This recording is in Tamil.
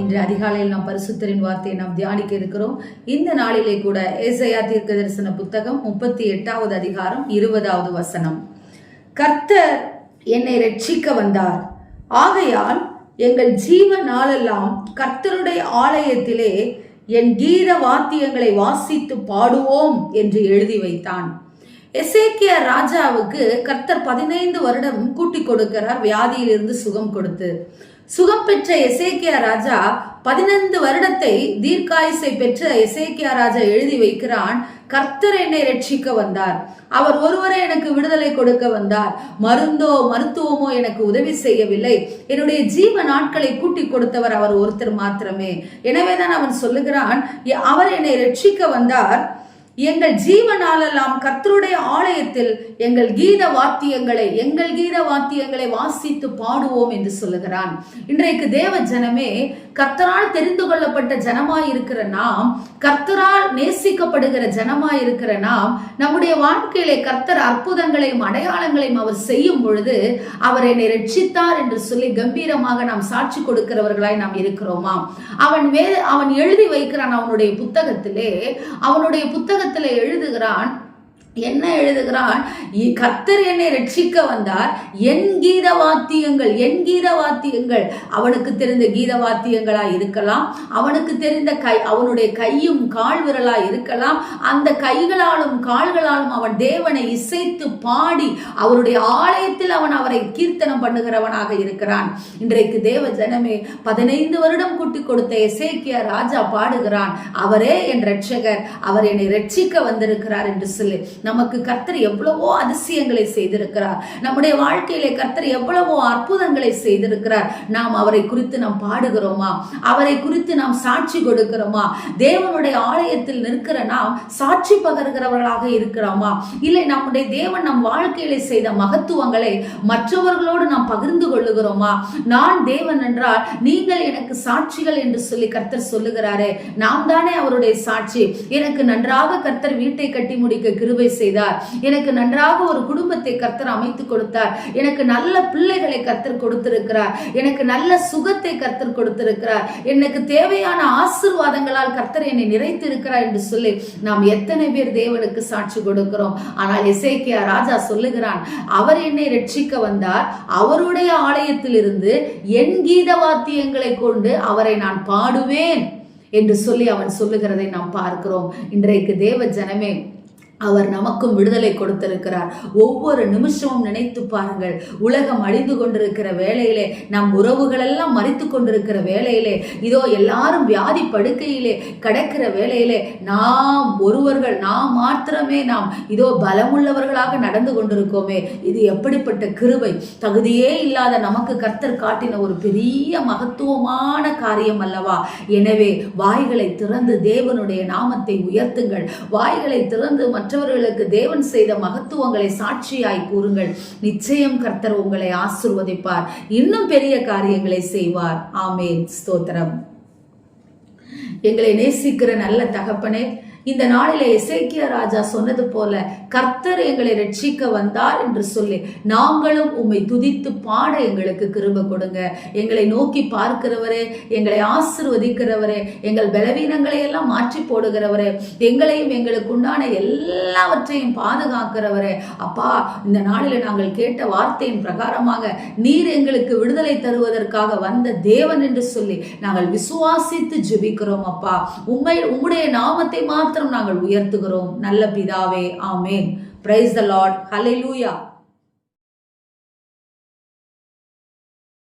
இன்று அதிகாலையில் நாம் பரிசுத்தரின் வார்த்தையை நாம் தியானிக்க இருக்கிறோம். இந்த நாளிலே கூட ஏசையா தீர்க்க தரிசன புத்தகம் முப்பத்தி எட்டாவது அதிகாரம் இருபதாவது வசனம். கர்த்தர் என்னை ரட்சிக்க வந்தார். ஆகையால் எங்கள் ஜீவ நாளெல்லாம் கர்த்தருடைய ஆலயத்திலே என் கீத வாத்தியங்களை வாசித்து பாடுவோம் என்று எழுதி வைத்தான். எசேக்கிய ராஜாவுக்கு கர்த்தர் பதினைந்து வருடம் கூட்டி கொடுக்கிறார் வியாதியிலிருந்து சுகம் கொடுத்து. சுகம் பெற்ற எசேக்கியா ராஜா பதினைந்து வருடத்தை தீர்க்காயுசை பெற்ற எசேக்கியா ராஜா எழுதி வைக்கிறான். கர்த்தர் என்னை ரட்சிக்க வந்தார். அவர் ஒருவரே எனக்கு விடுதலை கொடுக்க வந்தார். மருந்தோ மருத்துவமோ எனக்கு உதவி செய்யவில்லை. என்னுடைய ஜீவ நாட்களை கூட்டி கொடுத்தவர் அவர் ஒருத்தர் மாத்திரமே. எனவேதான் அவன் சொல்லுகிறான் அவர் என்னை ரட்சிக்க வந்தார். எங்கள் ஜீவனாலெல்லாம் கர்த்தருடைய ஆலயத்தில் எங்கள் கீத வாத்தியங்களை எங்கள் கீத வாத்தியங்களை வாசித்து பாடுவோம் என்று சொல்லுகிறான். இன்றைக்கு தேவ ஜனமே கர்த்தரால் தெரிந்து கொள்ளப்பட்ட ஜனமாய் இருக்கிற நாம் கர்த்தரால் நேசிக்கப்படுகிற ஜனமாய் இருக்கிற நாம் நம்முடைய வாழ்க்கையிலே கர்த்தர் அற்புதங்களையும் அடையாளங்களையும் அவர் செய்யும் பொழுது அவர் என்னை ரட்சித்தார் என்று சொல்லி கம்பீரமாக நாம் சாட்சி கொடுக்கிறவர்களாய் நாம் இருக்கிறோமா? அவன் வே அவன் எழுதி வைக்கிறான் அவனுடைய புத்தகத்திலே. அவனுடைய புத்தகத்தில் எழுதுகிறான் என்ன எழுதுகிறான் கத்தர் என்னை ரட்சிக்க வந்தார். என் கீத வாத்தியங்கள் என் கீத வாத்தியங்கள் அவனுக்கு தெரிந்த கீத வாத்தியங்களா இருக்கலாம். அவனுக்கு தெரிந்த கை அவனுடைய கையும் கால் விரலா இருக்கலாம். அந்த கைகளாலும் கால்களாலும் அவன் தேவனை இசைத்து பாடி அவருடைய ஆலயத்தில் அவன் அவரை கீர்த்தனம் பண்ணுகிறவனாக இருக்கிறான். இன்றைக்கு தேவ ஜனமே பதினைந்து வருடம் கூட்டி கொடுத்த எசேக்கிய ராஜா பாடுகிறான். அவரே என் ரட்சகர் அவர் என்னை ரட்சிக்க வந்திருக்கிறார் என்று சொல்லி. நமக்கு கர்த்தர் எவ்வளவோ அதிசயங்களை செய்திருக்கிறார். நம்முடைய வாழ்க்கையிலே கர்த்தர் எவ்வளவோ அற்புதங்களை செய்திருக்கிறார். நாம் அவரை குறித்து நாம் பாடுகிறோமா? அவரை குறித்து நாம் சாட்சி கொடுக்கிறோமா? தேவனுடைய ஆலயத்தில் நிற்கிற நாம் சாட்சி பகர்கிறவர்களாக இருக்கிறோமா? இல்லை நம்முடைய தேவன் நம் வாழ்க்கையிலே செய்த மகத்துவங்களை மற்றவர்களோடு நாம் பகிர்ந்து கொள்ளுகிறோமா? நான் தேவன் என்றால் நீங்கள் எனக்கு சாட்சிகள் என்று சொல்லி கர்த்தர் சொல்லுகிறாரே. நாம் தானே அவருடைய சாட்சி. எனக்கு நன்றாக கர்த்தர் வீட்டை கட்டி முடிக்க கிருபை செய்தார். எனக்கு நன்றாக ஒரு குடும்பத்தை கர்த்தர் அமைத்து கொடுத்தார். எனக்கு நல்ல பிள்ளைகளை கர்த்தர் கொடுத்திருக்கிறார். எனக்கு நல்ல சுகத்தை கர்த்தர் கொடுத்திருக்கிறார். எனக்கு தேவையான ஆசிர்வாதங்களால் கர்த்தர் என்னை நிறைத்து இருக்கிறார் என்று சொல்லி நாம் எத்தனை பேர் தேவனுக்கு சாட்சி கொடுக்கிறோம். ஆனால் இசைக்கியா ராஜா சொல்லுகிறான் அவர் என்னை ரட்சிக்க வந்தார். அவருடைய ஆலயத்திலிருந்து என் கீத வாத்தியங்களை கொண்டு அவரை நான் பாடுவேன் என்று சொல்லி அவன் சொல்லுகிறதை நாம் பார்க்கிறோம். இன்றைக்கு தேவ ஜனமே அவர் நமக்கும் விடுதலை கொடுத்திருக்கிறார். ஒவ்வொரு நிமிஷமும் நினைத்து பாருங்கள். உலகம் அழிந்து கொண்டிருக்கிற வேலையிலே நம் உறவுகளெல்லாம் மறித்து கொண்டிருக்கிற வேலையிலே இதோ எல்லாரும் வியாதி படுக்கையிலே கிடக்கிற வேலையிலே நாம் ஒருவர்கள் நாம் மாத்திரமே நாம் இதோ பலமுள்ளவர்களாக நடந்து கொண்டிருக்கோமே. இது எப்படிப்பட்ட கிருபை? தகுதியே இல்லாத நமக்கு கர்த்தர் காட்டின ஒரு பெரிய மகத்துவமான காரியம் அல்லவா? எனவே வாய்களை திறந்து தேவனுடைய நாமத்தை உயர்த்துங்கள். வாய்களை திறந்து மற்றவர்களுக்கு தேவன் செய்த மகத்துவங்களை சாட்சியாய் கூறுங்கள். நிச்சயம் கர்த்தர் உங்களை ஆசிர்வதிப்பார். இன்னும் பெரிய காரியங்களை செய்வார். ஆமேன். ஸ்தோத்திரம். எங்களை நேசிக்கிற நல்ல தகப்பனே இந்த நாளிலே இசைக்கிய ராஜா சொன்னது போல கர்த்தர் எங்களை ரட்சிக்க வந்தார் என்று சொல்லி நாங்களும் உம்மை துதித்து பாட எங்களுக்கு கிருப கொடுங்க. எங்களை நோக்கி பார்க்கிறவரே எங்களை ஆசிர்வதிக்கிறவரே எங்கள் பலவீனங்களை எல்லாம் மாற்றி போடுகிறவரே எங்களையும் எங்களுக்கு உண்டான எல்லாவற்றையும் பாதுகாக்கிறவரே. அப்பா இந்த நாளில நாங்கள் கேட்ட வார்த்தையின் பிரகாரமாக நீர் எங்களுக்கு விடுதலை தருவதற்காக வந்த தேவன் என்று சொல்லி நாங்கள் விசுவாசித்து ஜெபிக்கிறோம் அப்பா. உண்மை உம்முடைய நாமத்தை மாத்திரம் நாங்கள் உயர்த்துகிறோம். நல்ல பிதாவே ஆமேன். Praise the Lord hallelujah